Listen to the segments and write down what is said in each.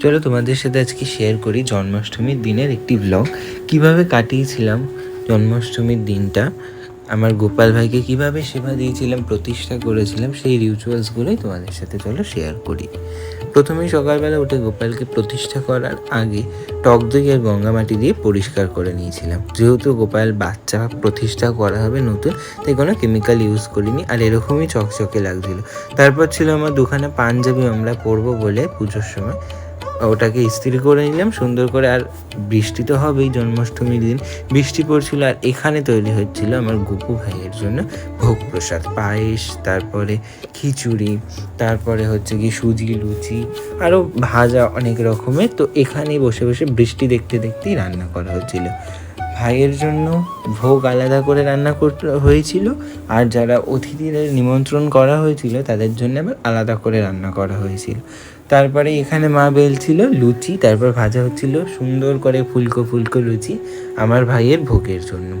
চলো তোমাদের সাথে আজকে শেয়ার করি জন্মাষ্টমীর দিনের একটি ব্লগ কীভাবে কাটিয়েছিলাম জন্মাষ্টমীর দিনটা? আমার গোপাল ভাইকে কীভাবে সেবা দিয়েছিলাম, প্রতিষ্ঠা করেছিলাম, সেই রিচুয়ালসগুলোই তোমাদের সাথে চলো শেয়ার করি। প্রথমেই সকালবেলা উঠে গোপালকে প্রতিষ্ঠা করার আগে টক দই আর গঙ্গা মাটি দিয়ে পরিষ্কার করে নিয়েছিলাম। যেহেতু গোপাল বাচ্চা, প্রতিষ্ঠা করা হবে নতুন, তাই কোনো কেমিক্যাল ইউজ করিনি আর এরকমই চকচকে লাগছিল। তারপর ছিল আমার দুখানা পাঞ্জাবি আমরা পরবো বলে পুজোর সময়। ওটাকে ইস্ত্রি করে নিলাম, সুন্দর করে। আর বৃষ্টি তো হবেই, জন্মাষ্টমীর দিন। বৃষ্টি পড়ছিল আর এখানে তৈরি হচ্ছিল আমার গোপু ভাইয়ের জন্য ভোগ প্রসাদ, পায়েস, তারপরে খিচুড়ি, তারপরে হচ্ছে কি সুজি, লুচি আরও ভাজা অনেক রকমের। তো এখানেই বসে বসে বৃষ্টি দেখতে দেখতেই রান্না করা হচ্ছিল। ভাইয়ের জন্য ভোগ আলাদা করে রান্না করতে হয়েছিল। আর যারা অতিথিদের নিমন্ত্রণ করা হয়েছিল, তাদের জন্য আবার আলাদা করে রান্না করা হয়েছিল। তারপরে এখানে মা বেলছিল লুচি, তারপর ভাজা হচ্ছিল সুন্দর করে ফুলকো ফুলকো লুচি, আমার ভাইয়ের ভোগের জন্য।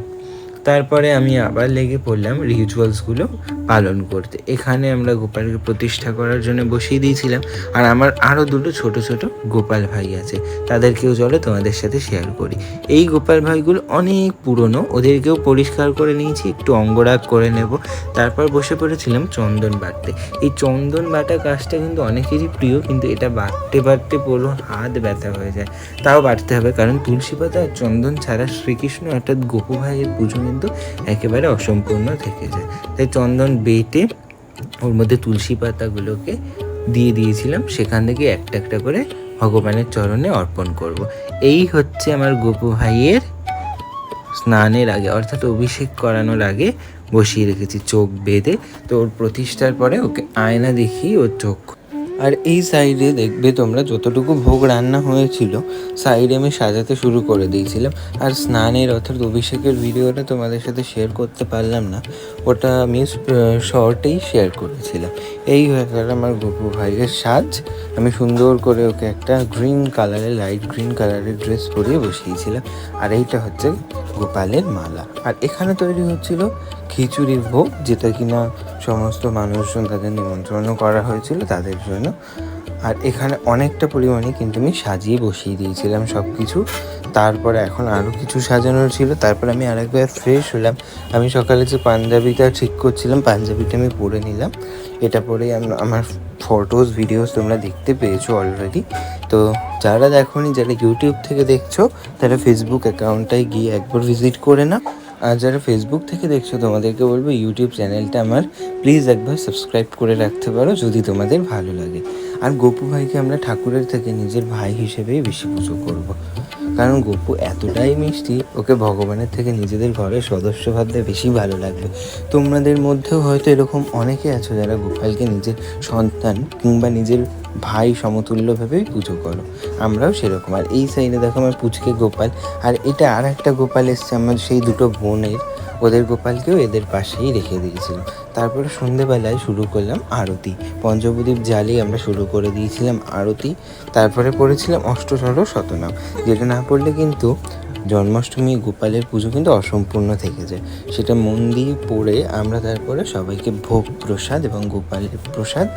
তারপরে আমি আবার লেগে পড়লাম রিচুয়ালসগুলো পালন করতে। এখানে আমরা গোপালকে প্রতিষ্ঠা করার জন্য বসিয়ে দিয়েছিলাম। আর আমার আরও দুটো ছোট ছোট গোপাল ভাই আছে, তাদেরকেও চলো তোমাদের সাথে শেয়ার করি। এই গোপাল ভাইগুলো অনেক পুরনো, ওদেরকেও পরিষ্কার করে নিয়েছি, একটু অঙ্গরাগ করে নেব। তারপর বসে পড়েছিলাম চন্দন বাটতে। এই চন্দন বাটা কাজটা কিন্তু অনেকেরই প্রিয়, কিন্তু এটা বাটতে বাটতে পুরো হাত ব্যথা হয়ে যায়। তাও বাটতে হবে, কারণ তুলসী পাতা আর চন্দন ছাড়া শ্রীকৃষ্ণ অর্থাৎ গোপু ভাইয়ের পুজো কিন্তু একেবারে অসম্পূর্ণ থেকে যায়। তাই চন্দন বেটে ওর মধ্যে তুলসী পাতাগুলোকে দিয়ে দিয়েছিলাম। সেখান থেকে একটা একটা করে ভগবানের চরণে অর্পণ করব। এই হচ্ছে আমার গোপু ভাইয়ের স্নানের আগে, অর্থাৎ অভিষেক করানোর আগে বসিয়ে রেখেছি চোখ বেঁধে। তো ওর প্রতিষ্ঠার পরে ওকে আয়না দেখিয়ে ওর চোখ আর এই সাইডে দেখবে তোমরা যতটুকু ভোগ রান্না হয়েছিল, সাইডে আমি সাজাতে শুরু করে দিয়েছিলাম। আর স্নানের অর্থাৎ অভিষেকের ভিডিওটা তোমাদের সাথে শেয়ার করতে পারলাম না, ওটা আমি শর্টেই শেয়ার করেছিলাম। এই হয়ে গেল আমার গপু ভাইয়ের সাজ, আমি সুন্দর করে ওকে একটা গ্রিন কালারের লাইট গ্রিন কালারের ড্রেস পরিয়ে বসিয়েছিলাম। আর এইটা হচ্ছে গোপালের মালা। আর এখানে তৈরি হচ্ছিল খিচুড়ির ভোগ, যেটা কিনা সমস্ত মানুষজন তাদের নিমন্ত্রণও করা হয়েছিল তাদের জন্য। আর এখানে অনেকটা পরিমাণে কিন্তু আমি সাজিয়ে বসিয়ে দিয়েছিলাম সব কিছু তারপরে এখন আরও কিছু সাজানোর ছিল। তারপর আমি আরেকবার ফ্রেশ হলাম। আমি সকালে যে পাঞ্জাবিটা ঠিক করছিলাম, পাঞ্জাবিটা আমি পরে নিলাম। এটা আম- আমার ফটোস ভিডিওস তোমরা দেখতে পেয়েছ অলরেডি তো যারা দেখোনি, যারা ইউটিউব থেকে দেখছ, তারা ফেসবুক অ্যাকাউন্টটায় গিয়ে একবার ভিজিট করে না আর যারা ফেসবুক থেকে দেখছ, তোমাদেরকে বলব ইউটিউব চ্যানেলটা আমার প্লিজ একবার সাবস্ক্রাইব করে রাখতে পারো যদি তোমাদের ভালো লাগে আর গোপু ভাইকে আমরা ঠাকুরের থেকে নিজের ভাই হিসেবেই বেশি পুজো করব। কারণ গোপু এতটাই মিষ্টি, ওকে ভগবানের থেকে নিজেদের ঘরের সদস্য ভাবতে বেশি ভালো লাগবে তোমাদের মধ্যেও হয়তো এরকম অনেকে আছো যারা গোপালকে নিজের সন্তান কিংবা নিজের ভাই সমতুল্য ভেবেই পুজো করো। আমরাও সেরকম। আর এই সাইডে দেখো আমার পুচকে গোপাল, আর এটা আর একটা গোপাল এসছে, আমার সেই দুটো বোনের। ওদের গোপালকেও এদের পাশেই রেখে দিয়েছিলাম। তারপরে সন্ধেবেলায় শুরু করলাম আরতি। পঞ্চপ্রদীপ জ্বালিয়ে আমরা শুরু করে দিয়েছিলাম আরতি। তারপরে পড়েছিলাম অষ্টসর শতনাম। যেটা না পড়লে কিন্তু জন্মাষ্টমী, গোপালের পুজো কিন্তু অসম্পূর্ণ থেকে যায়। সেটা মন দিয়ে পড়ে আমরা তারপরে সবাইকে ভোগ প্রসাদ এবং গোপালের প্রসাদ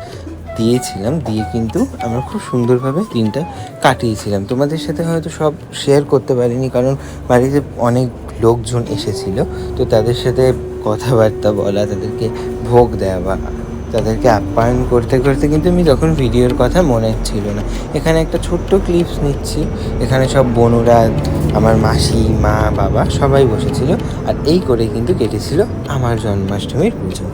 দিয়েছিলাম, দিয়ে কিন্তু আমরা খুব সুন্দরভাবে দিনটা কাটিয়েছিলাম। তোমাদের সাথে হয়তো সব শেয়ার করতে পারিনি, কারণ বাড়িতে অনেক লোকজন এসেছিল, তো তাদের সাথে কথাবার্তা বলা, তাদেরকে ভোগ দেওয়া, তাদেরকে আপ্যায়ন করতে করতে কিন্তু আমি তখন ভিডিওর কথা মনে ছিল না। এখানে একটা ছোট্ট ক্লিপস নিচ্ছি, এখানে সব বোনরা, আমার মাসি, মা, বাবা সবাই বসেছিল, আর এই করে কিন্তু কেটেছিল আমার জন্মাষ্টমীর পুজো।